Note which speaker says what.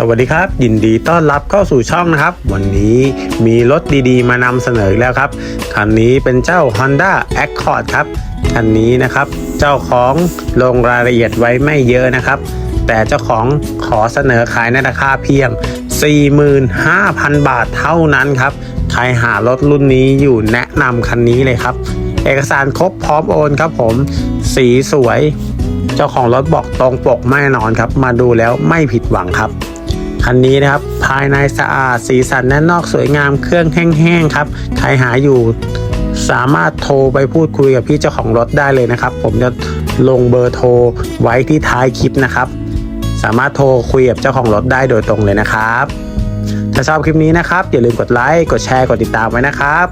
Speaker 1: สวัสดีครับ ยินดีต้อนรับเข้าสู่ช่องนะครับ วันนี้มีรถดีๆ มานำเสนออีกแล้วครับคันนี้เป็นเจ้า Honda Accord ครับคันนี้นะครับ เจ้าของลงรายละเอียดไว้ไม่เยอะนะครับ แต่เจ้าของขอเสนอขายในราคาเพียง 45,000 บาทเท่านั้นครับ ใครหารถรุ่นนี้อยู่แนะนำคันนี้เลยครับ เอกสารครบพร้อมโอนครับผม สีสวย เจ้าของรถบอกตรงปกแน่นอนครับ มาดูแล้วไม่ผิดหวังครับ คันนี้นะครับ ภายในสะอาด สีสันแน่นนอกสวยงามเครื่องแห้งๆครับ ใครหาอยู่สามารถโทรไปพูดคุยกับพี่เจ้าของรถได้เลยนะครับ ผมจะลงเบอร์โทรไว้ที่ท้ายคลิปนะครับ สามารถโทรคุยกับเจ้าของรถได้โดยตรงเลยนะครับ ถ้าชอบคลิปนี้นะครับ อย่าลืมกดไลค์กดแชร์กดติดตามไว้นะครับ